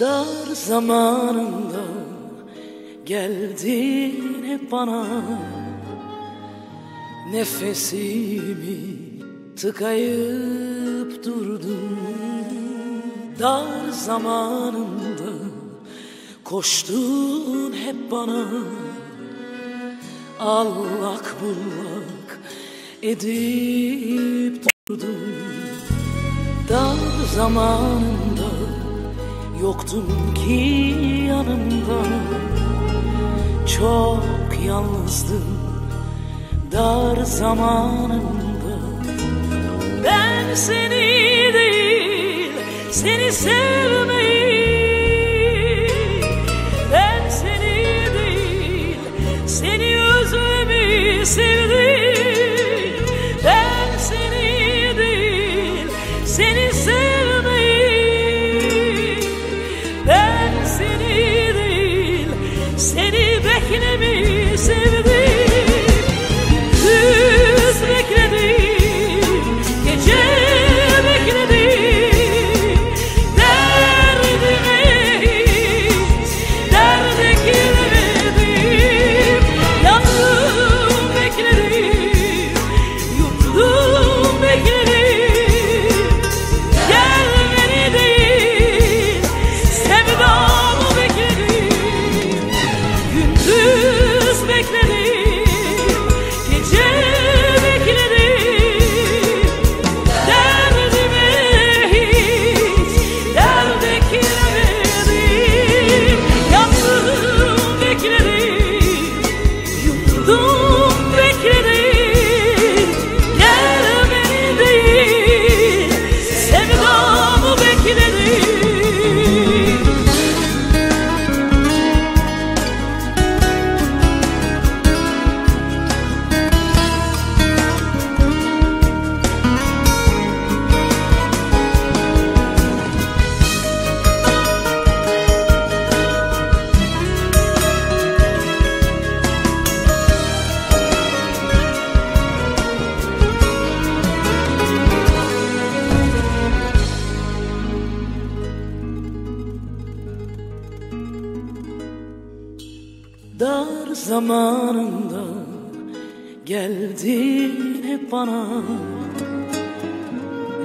Dar zamanında geldin hep bana. Nefesimi tıkayıp durdun. Dar zamanında koştun hep bana. Allak bullak edip durdun. Dar zamanında Yoktun ki yanımda. Çok yalnızdım Dar zamanımda. Ben seni değil Seni sevmeyi beklemeyi sevdim Dar zamanında geldin hep bana.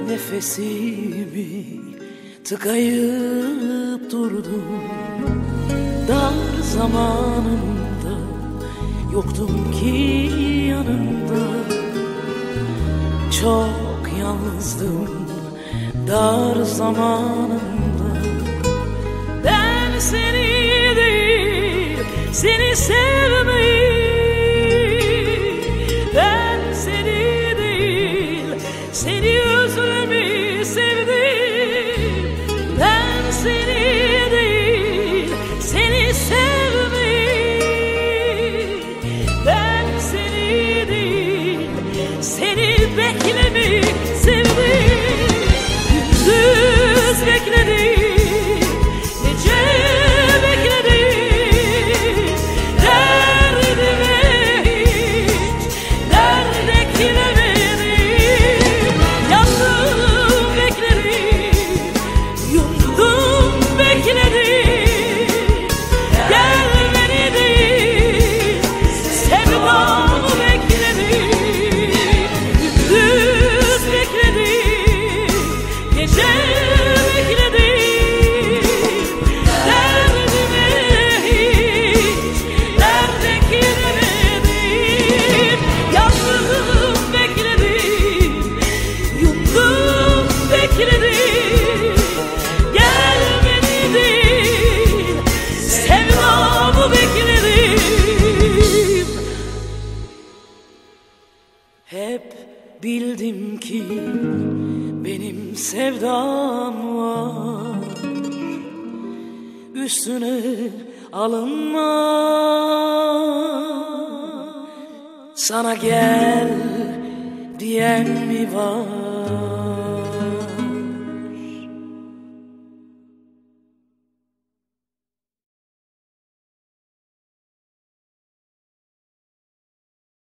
Nefesimi tıkayıp durdun. Dar zamanında yoktum ki yanımda. Çok yalnızdım dar zamanında Ben seni seni sevmeyi Ben seni değil seni özlemeyi sevdim. Ben seni değil seni sevmeyi Ben seni değil seni beklemeyi Yundum bekledim Gelmeni değil Sevdamı bekledim hep bildim ki benim sevdam var. Üstüne alınma Sana gel diyen mi var